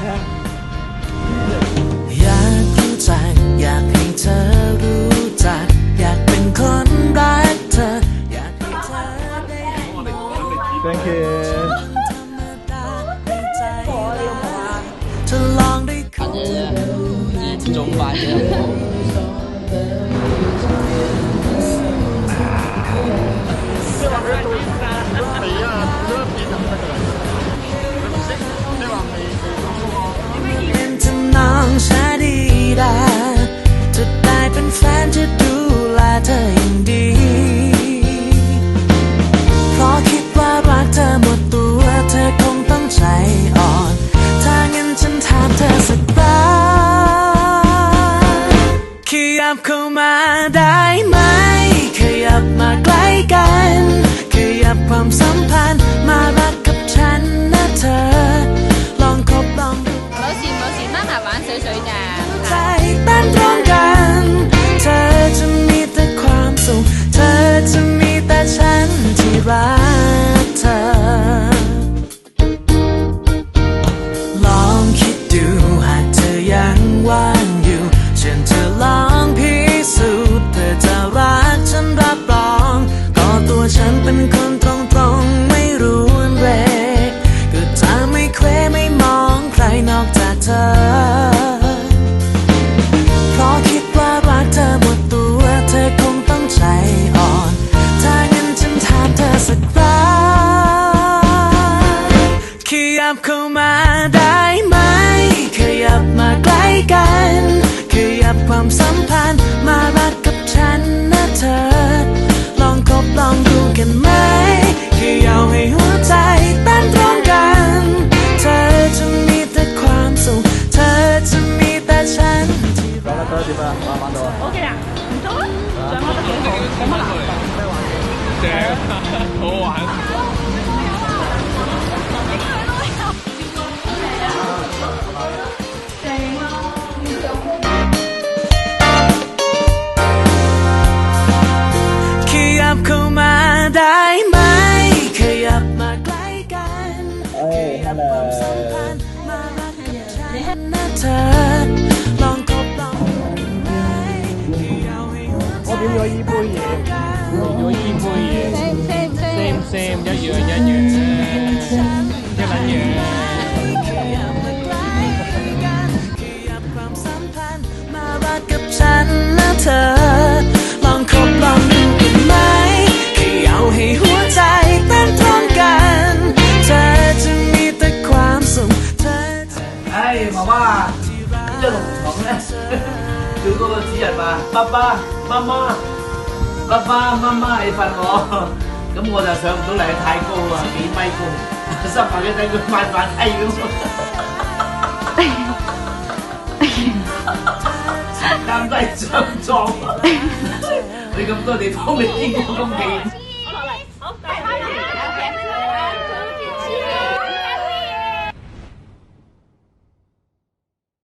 อยากรู้จักอยากให้เธอรู้จัก อยากเป็นคนรักเธอ อยากให้เธอได้ Thank you เงบาดเจ็บ มาได้ไหม ขยับมาใกล้กัน ขยับความสัมพันธ์มารักกับฉันนะเธอ ลองคบลอง เราสีเราสีมาหาหวานสวย เธอ เพราะคิดว่ารักเธอหมดตัวเธอคงต้องใจอ่อน ถ้างั้นฉันถามเธอสักครั้งขยับเข้ามาได้ไหม ขยับมาใกล้กัน ขยับความสัมพันธ์มารักกับฉันนะ 得點啊？玩唔玩到啊？O K 啊，唔錯啊，掌握得幾好，冇乜難度。咩玩嘅？正，好玩。Hey, hello. boy boy same same same same เยอะเยอะเยอะเยอะเยอะนี่ตรงกันเรีแต่เธาเรื่นะดูก็เสี爸爸、媽媽，你瞓我。咁我就上唔到嚟，太高啊，幾米高。濕埋嘅仔佢慢慢梯咁。擔低張床，你咁多地方你邊個咁勁？